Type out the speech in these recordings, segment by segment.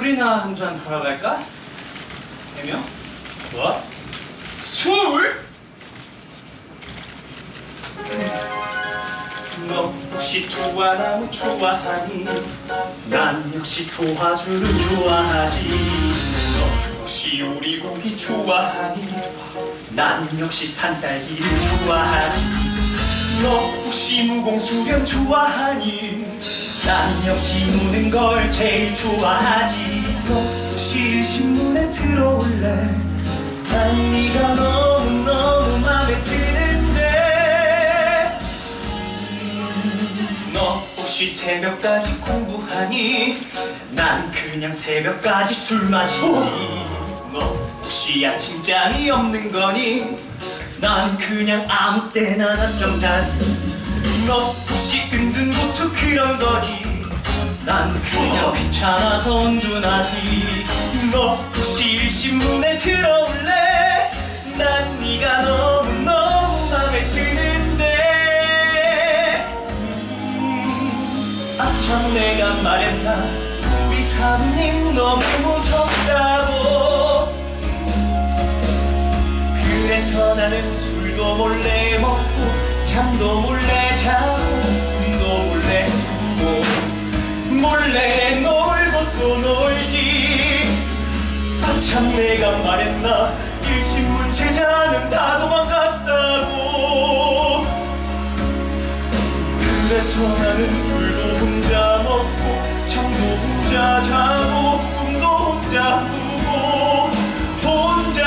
술이나 한 잔 하러 갈까? 해명? 뭐? 술? 너 혹시 도화나무 좋아하니? 난 역시 도화주를 좋아하지. 너 혹시 오리고기 좋아하니? 난 역시 산딸기를 좋아하지. 너 혹시 무공수련 좋아하니? 난 역시 노는 걸 제일 좋아하지. 너 혹시 신문에 들어올래? 난 네가 너무너무 맘에 드는데 너 혹시 새벽까지 공부하니? 난 그냥 새벽까지 술 마시지. 너 혹시 아침잠이 없는 거니? 난 그냥 아무 때나 낮잠 자지. 너 혹시 은둔 고수 그런 거니? 난 그냥 귀찮아서 은둔하지. 너 혹시 신문에 들어올래? 난 네가 너무너무 맘에 드는데 음, 아참 내가 말했나 우리 사부님 너무 무섭다고 그래서 나는 술도 몰래 먹고 잠도 몰래 참 내가 말했나? 일신문 제자는 다 도망갔다고. 그래서 나는 술도 혼자 먹고 잠도 혼자 자고 꿈도 혼자 꾸고 혼자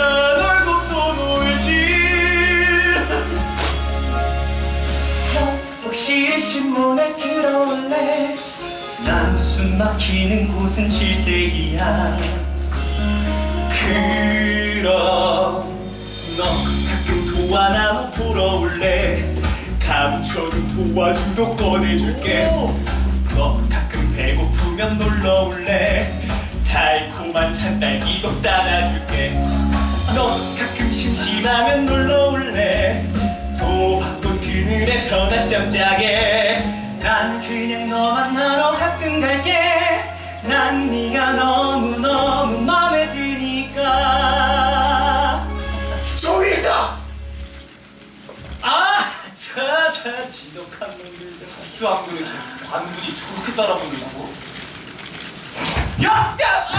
놀고 또 놀지. 너 혹시 신문에 들어올래? 난 숨 막히는 곳은 질색이야. 그럼 너 가끔 도화나무 보러 올래. 감춰둔 도화주도 꺼내줄게. 너 가끔 배고프면 놀러 올래. 달콤한 산딸기도 따라줄게. 너 가끔 심심하면 놀러 올래. 도화꽃 그늘에서 낮잠 자게. 난 그냥 너 만나러 가끔 갈게. 난 네가 너무 너무 지독한 놈들. 수학교에서 관문이 저렇게 따라붙는다고? 야! 야!